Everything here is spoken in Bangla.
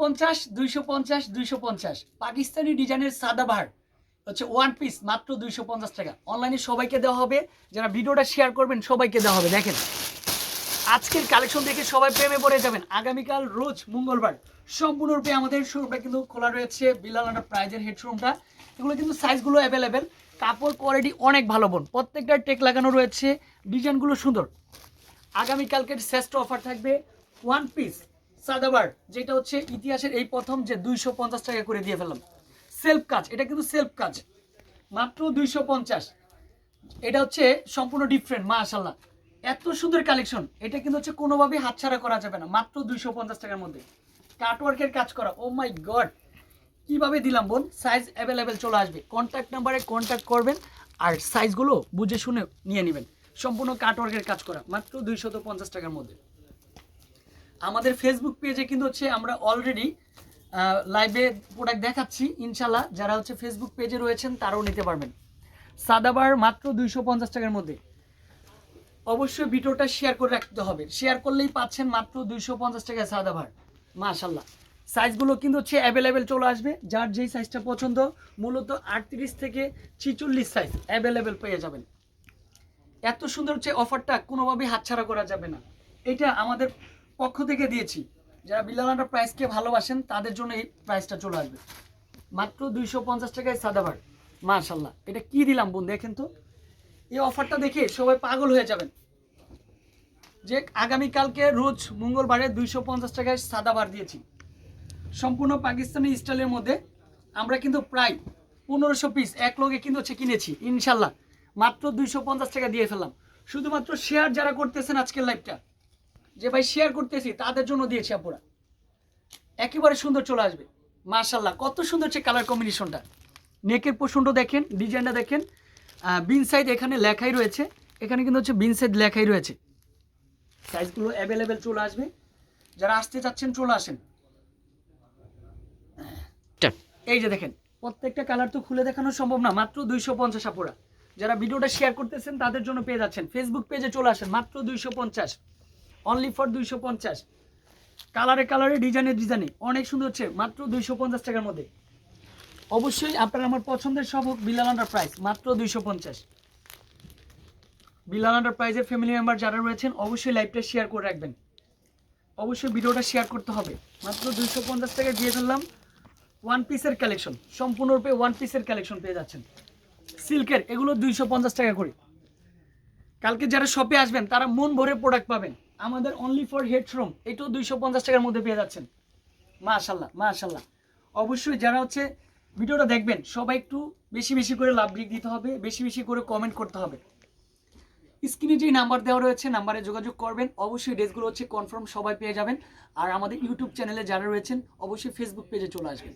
পঞ্চাশ, দুইশো পঞ্চাশ দুইশো পঞ্চাশ। পাকিস্তানি ডিজাইনের সাদাবাহার হচ্ছে ওয়ান পিস মাত্র দুইশো পঞ্চাশ টাকা। অনলাইনে সবাইকে দেওয়া হবে। যারা ভিডিওটা শেয়ার করবেন, সবাইকে দেওয়া হবে। দেখেন, আজকের কালেকশন দেখে সবাই প্রেমে পড়ে যাবেন। আগামীকাল রোজ মঙ্গলবার সম্পূর্ণরূপে আমাদের শোরুমটা কিন্তু খোলা রয়েছে। বিলালানা প্রাইজের হেড শোরুমটা এগুলো কিন্তু সাইজগুলো অ্যাভেলেবেল কাপড় কোয়ালিটি অনেক ভালো বোন। প্রত্যেকটা টেক লাগানো রয়েছে। ডিজাইনগুলো সুন্দর। আগামীকালকের শ্রেষ্ঠ অফার থাকবে ওয়ান পিস সাদাবার যেটা হচ্ছে ইতিহাসের এই প্রথম যে দুইশো পঞ্চাশ টাকা করে দিয়ে ফেললাম। সেলফ কাজ, এটা কিন্তু সেলফ কাজ। মাত্র দুইশো পঞ্চাশ। এটা হচ্ছে সম্পূর্ণ ডিফারেন্ট মাশাল্লাহ এত সুন্দর কালেকশন এটা কিন্তু হচ্ছে কোনোভাবেই হাতছাড়া করা যাবে না, মাত্র দুইশো পঞ্চাশ টাকার মধ্যে। কাটওয়ার্কের কাজ করা ও মাই গড কীভাবে দিলাম বোন? সাইজ অ্যাভেলেবেল চলে আসবে। কন্ট্যাক্ট নাম্বারে কন্ট্যাক্ট করবেন আর সাইজগুলো বুঝে শুনে নিয়ে নেবেন। সম্পূর্ণ কাটওয়ার্কের কাজ করা, মাত্র দুইশত পঞ্চাশ টাকার মধ্যে। আমাদের ফেসবুক পেজে কিন্তু হচ্ছে আমরা অলরেডি লাইভে প্রোডাক্ট দেখাচ্ছি ইনশাল্লাহ যারা হচ্ছে ফেসবুক পেজে রয়েছেন, তারাও নিতে পারবেন। সাদাবার মাত্র দুইশো পঞ্চাশ টাকার মধ্যে। অবশ্যই ভিডিওটা শেয়ার করে রাখতে হবে। শেয়ার করলেই পাচ্ছেন মাত্র দুইশো পঞ্চাশ টাকায় সাদাবার। মাশাল্লাহ সাইজগুলো কিন্তু হচ্ছে অ্যাভেলেবেল চলে আসবে। যার যেই সাইজটা পছন্দ, মূলত আটত্রিশ থেকে ছিচল্লিশ সাইজ অ্যাভেলেবেল পেয়ে যাবেন। এত সুন্দর হচ্ছে অফারটা কোনোভাবেই হাতছাড়া করা যাবে না। এটা আমাদের পক্ষ থেকে দিয়েছি। যারা বিলালান্ডার প্রাইসকে ভালোবাসেন, তাদের জন্য এই প্রাইসটা চলে আসবে। মাত্র দুইশো পঞ্চাশ টাকায় সাদাবার মাশাল্লাহ। এটা কি দিলাম বোন, দেখেন তো। এই অফারটা দেখে সবাই পাগল হয়ে যাবেন। যে আগামীকালকে রোজ মঙ্গলবারে দুইশো পঞ্চাশ টাকায় সাদাবার দিয়েছি। সম্পূর্ণ পাকিস্তানি স্টাইলের মধ্যে। আমরা কিন্তু প্রায় পনেরোশো পিস এক লগে কিন্তু হচ্ছে কিনেছি, ইনশাল্লাহ। মাত্র দুইশো পঞ্চাশ টাকা দিয়ে ফেললাম। শুধুমাত্র শেয়ার যারা করতেছেন আজকের লাইভটা যে ভাই শেয়ার করতেছি তাদের জন্য দিয়েছি আপুরা। একেবারে সুন্দর চলে আসবে। মার্শাল্লাহ কত সুন্দর হচ্ছে কালার কম্বিনেশনটা নেকের পোষণটা দেখেন ডিজাইনটা দেখেন। বিন সাইড এখানে লেখাই রয়েছে। এখানে কিন্তু হচ্ছে বিন সাইড লেখাই রয়েছে। সাইজগুলো অ্যাভেলেবেল চলে আসবে। যারা আসতে চাচ্ছেন চলে আসেন। এই যে দেখেন প্রত্যেকটা কালার তো খুলে দেখানো সম্ভব না মাত্র দুইশো পঞ্চাশ আপুরা। যারা ভিডিওটা শেয়ার করতেছেন তাদের জন্য পেয়ে যাচ্ছেন। ফেসবুক পেজে চলে আসেন মাত্র দুইশো পঞ্চাশ। অনলি ফর দুইশো পঞ্চাশ। কালারে কালারে ডিজাইনে ডিজাইনে অনেক সুন্দর হচ্ছে, মাত্র দুইশো পঞ্চাশ টাকার মধ্যে। অবশ্যই আপনার আমার পছন্দের সব হোক বিলাল আন্ডার প্রাইস মাত্র দুইশো পঞ্চাশ। বিলাল আন্ডার প্রাইজের ফ্যামিলি মেম্বার যারা রয়েছেন, অবশ্যই লাইভটা শেয়ার করে রাখবেন। অবশ্যই ভিডিওটা শেয়ার করতে হবে। মাত্র দুইশো পঞ্চাশ টাকা দিয়ে ফেললাম ওয়ান পিসের কালেকশন সম্পূর্ণরূপে ওয়ান পিসের কালেকশন পেয়ে যাচ্ছেন। সিল্কের এগুলো দুইশো পঞ্চাশ টাকা করে। কালকে যারা শপে আসবেন, তারা মন ভরে প্রোডাক্ট পাবেন। আমাদের অনলি ফর হেডরুম এটাও দুইশো পঞ্চাশ টাকার মধ্যে পেয়ে যাচ্ছেন। মাশাল্লাহ মাশাল্লাহ। অবশ্যই যারা হচ্ছে ভিডিওটা দেখবেন, সবাই একটু বেশি বেশি করে লাভ ব্রিক দিতে হবে, বেশি বেশি করে কমেন্ট করতে হবে। স্ক্রিনে যে নাম্বার দেওয়া রয়েছে নাম্বারে যোগাযোগ করবেন। অবশ্যই ড্রেসগুলো হচ্ছে কনফার্ম সবাই পেয়ে যাবেন। আর আমাদের ইউটিউব চ্যানেলে যারা রয়েছেন, অবশ্যই ফেসবুক পেজে চলে আসবেন।